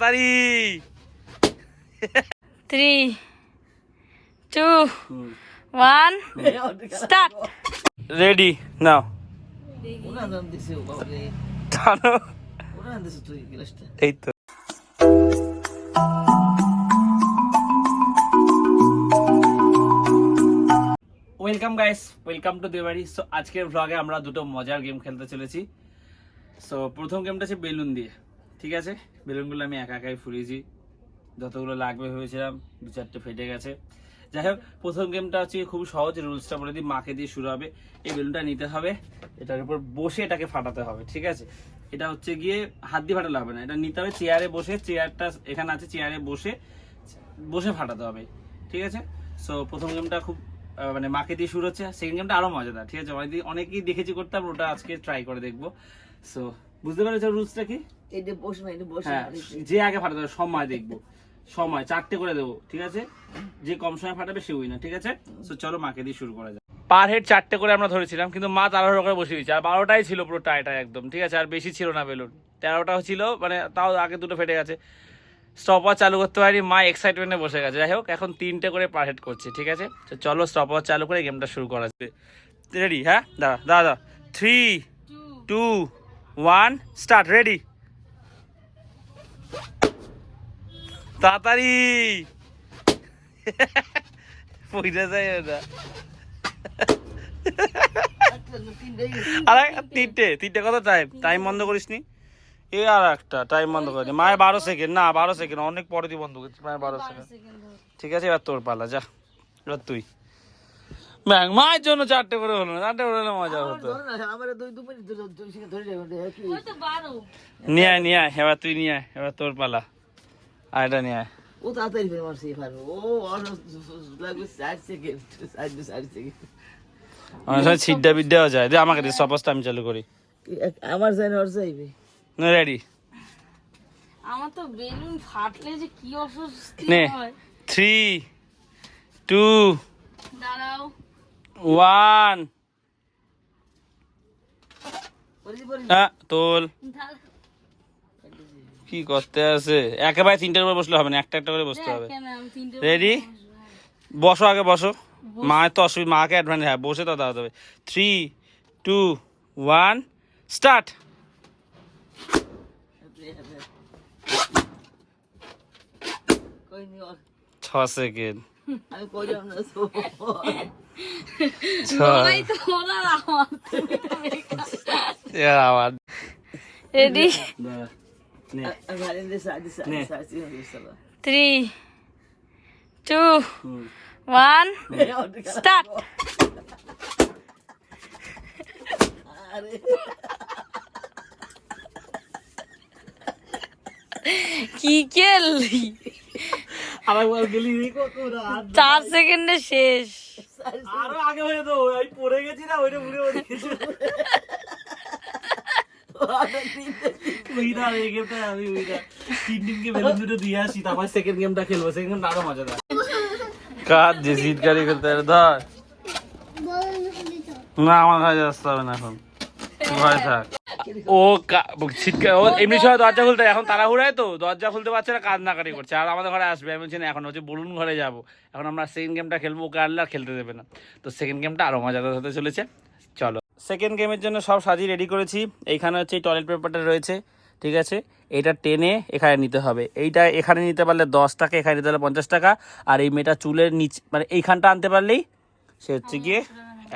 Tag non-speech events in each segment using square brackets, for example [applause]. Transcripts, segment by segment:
তাড়াতাড়ি। Three two one start ready now এই তো ওয়েলকাম গাইস ওয়েলকাম টু দেবাড়ি সো আজকের ভ্লগে আমরা দুটো মজার গেম খেলতে চলেছি। সো প্রথম গেমটা আছে বেলুন দিয়ে। ঠিক আছে? বেলুনগুলো আমি একা একাই ফুরিয়েছি যতগুলো লাগবে ভেবেছিলাম, দু চারটে ফেটে গেছে। যাই হোক, প্রথম গেমটা হচ্ছে খুব সহজ, রুলসটা বলে দিই, মাকে দিয়ে শুরু হবে। এই বেলুনটা নিতে হবে, এটার উপর বসে এটাকে ফাটাতে হবে, ঠিক আছে? এটা হচ্ছে গিয়ে হাত দিয়ে ফাটালে হবে না, এটা নিতে হবে চেয়ারে বসে, চেয়ারটা এখানে আছে, চেয়ারে বসে বসে ফাটাতে হবে, ঠিক আছে? সো প্রথম গেমটা খুব মানে মাকে দিয়ে শুরু হচ্ছে সেকেন্ড গেমটা আরও মজাদার, ঠিক আছে? অনেকেই দেখেছি করতাম, ওটা আজকে ট্রাই করে দেখব। সো বুঝতে পেরেছ রুলসটা কি? না হ্যাঁ যে আগে ফাটাতে হবে সময় দেখব। সময় চারটে করে দেবো ঠিক আছে? যে কম সময় ফাটাবে সে উইনার ঠিক আছে? তো চলো মাকে দিয়ে শুরু করা যাক। পার হেড চারটে করে আমরা ধরেছিলাম কিন্তু মা তাড়াহুড়ো করে বসে দিয়েছে আর বারোটাই ছিল পুরো টাইটা একদম ঠিক আছে? আর বেশি ছিল না বেলুন। তেরোটা ছিল মানে তাও আগে দুটো ফেটে গেছে। স্টপার চালু করতে পারি মা এক্সাইটমেন্টে বসে গেছে। যাই হোক এখন তিনটে করে পার হেড করছে ঠিক আছে? তো চলো স্টপার চালু করে গেমটা শুরু করা যাবে রেডি হ্যাঁ? দাঁড়া দাঁড়া three two one start ready তাড়াতাড়ি। পয়সা যায় ওটা আর তিনটে তিনটে কত টাইম টাইম বন্ধ করিস নি এ আর একটা টাইম বন্ধ করিনি। মায়ের বারো সেকেন্ড না বারো সেকেন্ড অনেক পরে তুই বন্ধ করছিস মায়ের বারো সেকেন্ড ঠিক আছে এবার তোর পালা যা। এবার তুই। ব্যাং মায়ের জন্য চারটে করে হলো চারটে করে হলে মজা হতো। আমার দুই দু মিনিট ধরে ধরে সেখানে ধরে যাবে কি ওই তো বারো নিয়ে আয় নিয়ে আয় এবার তুই নিয়ে আয় এবার তোর পালা। আর এটা নিয়ে আয়। ও তাড়াতাড়ি ফের মারছে পারবে ও লাগবে ষাট সেকেন্ড ষাট ষাট সেকেন্ড অনেক সময় ছিড্ডা বিদ্যাও যায় দে আমাকে দে সপোজটা আমি চালু করি। আমার জানি ওর চাইবে। রেডি আমার তো বেলুন ফাটলে যে কি হয়। থ্রি টু দাঁড়াও। ওয়ান। হ্যাঁ তোল। কি করতে আছে? একেবারে তিনটের উপর বসলে হবে না একটা একটা করে বসতে হবে। রেডি বসো আগে বসো। মায়ের তো অসুবিধা মাকে অ্যাডভান্স হ্যাঁ বসে তো দাঁড়াতে হবে। থ্রি টু ওয়ান স্টার্ট ছ সেকেন্ড আমি কই যাব না তো ছ ওই তো ওরা আমার এবার আবার ready three two. One start কি খেললি? আরেকবার গেলি রে কত চার সেকেন্ডে শেষ। আরও আগে হয়ে তো আমি পড়ে গেছি না ওইটা উড়ে উড়ে গেছি। উইনার এই গেমটা আমি উইনার। তিন টিমকে বেলুন দুটো দিয়ে আসি তারপর সেকেন্ড গেমটা খেলব। সেকেন্ড গেমটা আরও মজাদার। কাজ যে করতে ধর। না আমার ঘরে আসতে হবে না এখন। ভয় থাক। ও কা- শীতকাল ও এমনি সময় দরজা খুলতে এখন তাড়াহুড়ায় তো? দরজা খুলতে পারছে না কান্নাকাটি করছে। আর আমাদের ঘরে আসবে। আমি বলছি না এখন হচ্ছে বলুন ঘরে যাব। এখন আমরা সেকেন্ড গেমটা খেলব ওকে আনলে আর খেলতে দেবে না। তো সেকেন্ড গেমটা আরও মজাদার হতে চলেছে। চলো। সেকেন্ড গেমের জন্য সব সাজিয়ে রেডি করেছি। এইখানে হচ্ছে এই টয়লেট পেপারটা রয়েছে ঠিক আছে? এটা টেনে এখানে নিতে হবে। এইটা এখানে নিতে পারলে দশ টাকা এখানে নিতে পারলে পঞ্চাশ টাকা। আর এই মেয়েটা চুলের নিচে মানে এইখানটা আনতে পারলেই সে হচ্ছে গিয়ে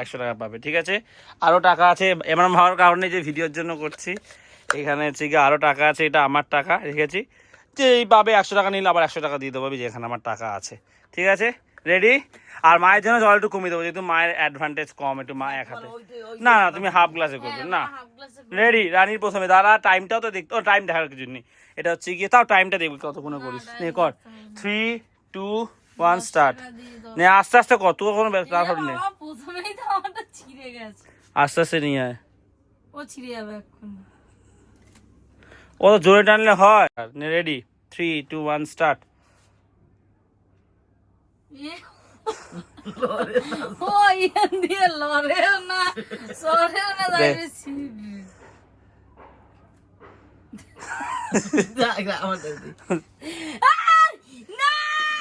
একশো টাকা পাবে ঠিক আছে? আরও টাকা আছে এমন ভাবার কারণে যে ভিডিওর জন্য করছি এখানে হচ্ছে গিয়ে আরও টাকা আছে এটা আমার টাকা রেখেছি যে এই পাবে একশো টাকা নিলে আবার একশো টাকা দিয়ে দেবো যে এখানে আমার টাকা আছে ঠিক আছে? রেডি আর মায়ের জন্য জল একটু কমিয়ে দেবো যেহেতু মায়ের অ্যাডভান্টেজ কম একটু মা এক হাতে। না না তুমি হাফ গ্লাসে করবে না। রেডি রানীর প্রথমে দাঁড়া টাইমটাও তো দেখতে ও টাইম দেখার কিছু নেই। এটা হচ্ছে গিয়ে তাও টাইমটা দেখবি কতক্ষণে করিস। নে কর। থ্রি টু ওয়ান স্টার্ট নে আস্তে আস্তে কর তুই কোনো ব্যাপার নেই বাবা, প্রথমেই তো আমারটা ছিঁড়ে গেছে। আস্তে আস্তে নিয়ে আয়। ও ছিঁড়ে যাবে এখন। ও তো জোরে টানলে হয়। Ready three two one start ও ইয়ান দিয়ে লড়েও না। সরেও না দাঁড়িয়ে ছিঁড়ে। দেখ, আমার দেখ দি।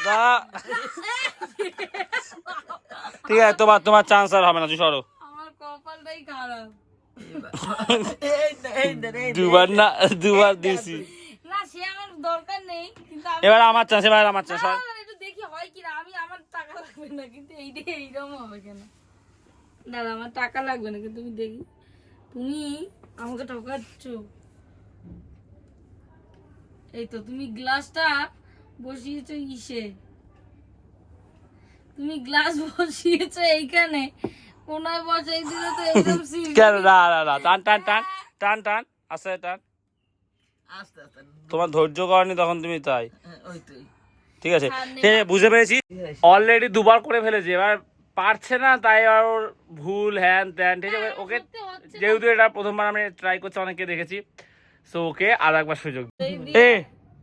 না! ঠিক আছে তোমার তোমার চান্স আর হবে না তুই সরো আমার কপালটাই খারাপ এই নে, এই নে, এই নে। দুবার না দুবার দিয়েছি না সে আমার দরকার নেই কিন্তু এবার আমার চান্স এবার আমার চান্স একটু দেখি হয় কিনা। আমি আমার টাকা লাগবে না কিন্তু এইটা এইরকম হবে কেন? দাদা আমার টাকা লাগবে না কিন্তু তুমি দেখি। তুমি আমাকে ঠকাচ্ছ। এই তো তুমি গ্লাসটা বসিয়েছো ইসে। তুমি গ্লাস বসিয়েছো এইখানে। কোনায় বসাই দিলে তো [laughs] সিল কেন? না না না টান টান টান টান টান আস্তে টান। আস্তে আস্তে। তোমার ধৈর্য করেনি তখন তুমি তাই। হ্যাঁ, ওই তুই ঠিক আছে। আছে বুঝতে পেরেছি? অলরেডি দুবার করে ফেলেছি। এবার পারছে না তাই আর ওর ভুল হ্যান ত্যান ঠিক আছে। ওকে যেহেতু এটা প্রথমবার আমি ট্রাই করছি অনেকে দেখেছি। সো ওকে আর একবার সুযোগ এ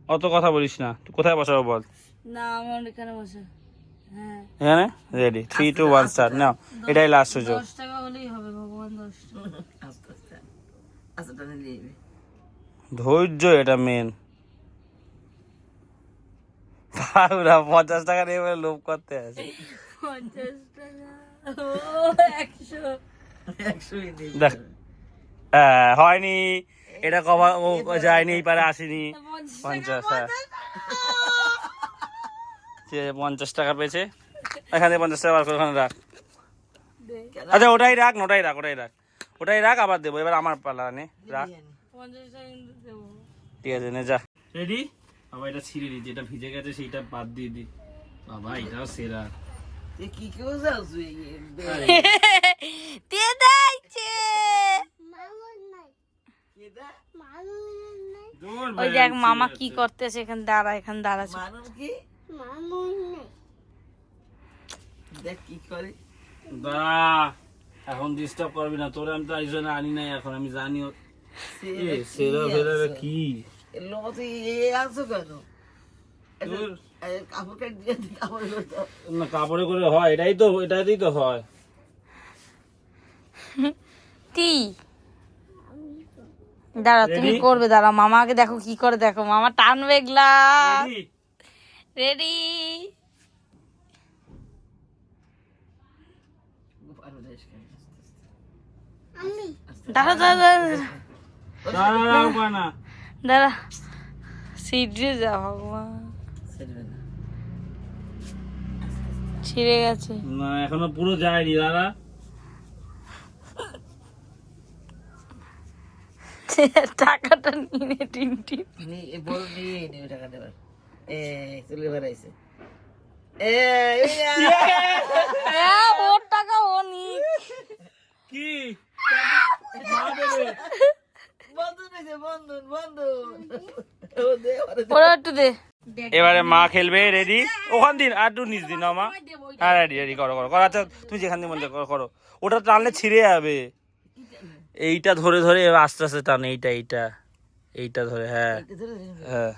অত কথা বলিস না। তুই কোথায় বসাবো বল? না আমার এখানে বসে। হ্যাঁ এখানে? Ready three two one start now এটাই লাস্ট সুযোগ। দশ টাকা হলেই হবে ভগবান দশ। ধৈর্য এটা মেন পাউরা পঞ্চাশ টাকা নিয়ে লোভ করতে আছে। পঞ্চাশ টাকা। একশো। দেখ হ্যাঁ, হয়নি। এটা কভার ও যায়নি এই পারে আসেনি। পঞ্চাশ হ্যাঁ। আছে, পঞ্চাশ টাকা পেয়েছে। এখান পঞ্চাশ টাকা বার করে ওখানে রাখ। আচ্ছা ওটাই রাখ না ওটাই রাখ ওটাই রাখ। ওটাই রাখ আবার দেবো। এবার আমার পালা নে রাখ। ঠিক আছে নে যা। রেডি বাবা এটা ছিঁড়ে দিই যেটা ভিজে গেছে সেইটা বাদ দিয়ে দি। বাবা এটাও সেরা। কি কেউ যাও দিয়ে দাইছে। ওই দেখ মামা কি করতেছে এখানে দাঁড়া এখানে দাঁড়াচ্ছে। দেখ কি করে? দাঁড়া এখন ডিস্টার্ব করবি না। তোরে আমি তো এই জন্য আনি নাই এখন আমি জানি সেরা ফেরা কি লোক এ কেন? এ, কাপড় না করে হয় এটাই তো এটাতেই তো হয়। কি দাঁড়া তুমি? করবে দাঁড়া মামাকে দেখো কি করে দেখো মামা টানবে গ্লাস? রেডি আরও দাঁড়া দাঁড়া দাঁড়া দাঁড়া, দাঁড়া, উপায় না। দাঁড়া সিটে যা ভগবান। ছিঁড়ে গেছে। না এখনও পুরো যায়নি দাদা টাকাটা নিয়ে টিন টিন। নিয়ে টাকা দেবার চলে বেড়াইছে ওর টাকা ও নি কি দে দে। দে এবারে মা খেলবে রেডি ওখান দিন আর একটু নিচ দিন মা হ্যাঁ রেডি রেডি করো করো করো আচ্ছা তুমি যেখান দিয়ে মন করো করো ওটা টানলে ছিঁড়ে যাবে এইটা ধরে ধরে এবার আস্তে আস্তে টানে এইটা এইটা এইটা ধরে হ্যাঁ দে। হ্যাঁ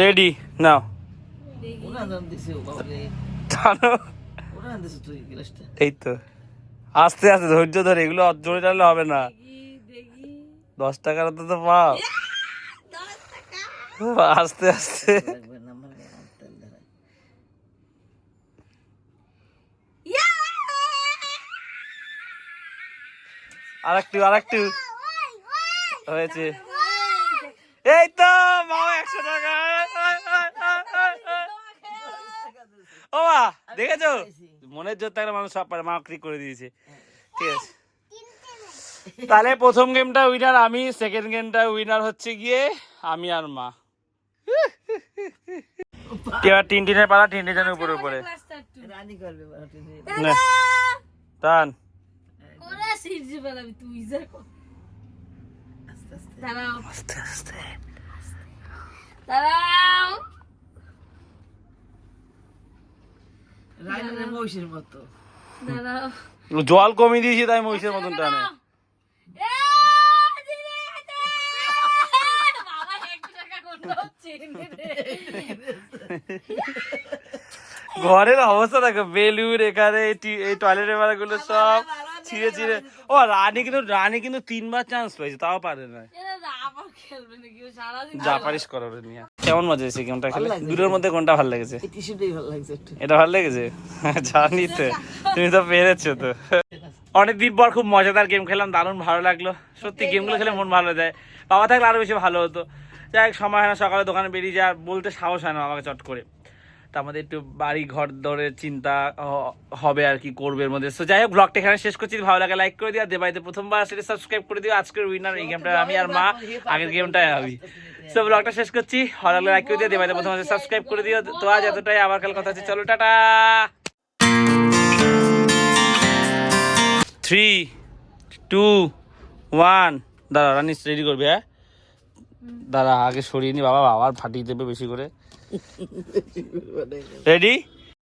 রেডি নাও। এই তো। আস্তে আস্তে ধৈর্য ধরে, এগুলো জোরে টানলে হবে না। দশ টাকার তো তো পাও। আস্তে আস্তে। লাগবে নাম্বার তেল আর একটু আর একটু হয়েছে। এই তো মামা একশো টাকা। ও মা দেখেছ? মনের জোর থাকলে মানুষ সব পারে মা ক্লিক করে দিয়েছে। ঠিক আছে। তাহলে প্রথম গেমটা উইনার আমি সেকেন্ড গেমটা উইনার হচ্ছে গিয়ে আমি আর মা। এবার তিন টিনের পালা তিন টিনের উপরে উপরে। টান তুই যা দাঁড়াও। আস্তে আস্তে। দাঁড়াও। রানি মহিষের মতো। দাঁড়াও। জল কমিয়ে দিয়েছি তাই মহিষের মতন টানে। ঘরের অবস্থা দেখো বেলুর এখানে এই টি- এই টয়লেটের বেড়াগুলো সব। ছিঁড়ে ছিঁড়ে ও রানী কিন্তু রানী কিন্তু তিনবার চান্স পেয়েছে তাও পারে না যা পারিস করো নিয়ে। কেমন মজা হয়েছে গেমটা খেলে? দুটোর মধ্যে কোনটা ভালো লেগেছে? এটা ভালো লেগেছে? [laughs] জানি তো তুমি তো পেরেছ তো। অনেকদিন পর খুব মজাদার গেম খেলাম দারুণ ভালো লাগল। সত্যি গেমগুলো খেলে মন ভালো যায়। বাবা থাকলে আরও বেশি ভালো হতো। যাই হোক সময় হয় না সকালে দোকানে বেরিয়ে যা বলতে সাহস হয় না বাবাকে চট করে। তা আমাদের একটু বাড়ি ঘর দরের চিন্তা হবে আর কি করবে এর মধ্যে। তো যাই হোক ব্লগটা এখানে শেষ করছি। ভালো লাগে লাইক করে দিও। দেবাইতে প্রথমবার সেটা সাবস্ক্রাইব করে দিও। আজকের উইনার এই গেমটা আমি আর মা, আগের গেমটাই আমি। সো ব্লগটা শেষ করছি। ভালো লাগলে লাইক করে দিও। দেবাইতে প্রথমবার সাবস্ক্রাইব করে দিও। তো আজ এতটাই। আবার কাল কথা হচ্ছে। চলো, টাটা! থ্রি টু ওয়ান দাঁড়া রানিস রেডি করবি হ্যাঁ? দাঁড়া, আগে সরিয়ে নি। বাবা, আবার ফাটিয়ে দেবে বেশি করে। [laughs] রেডি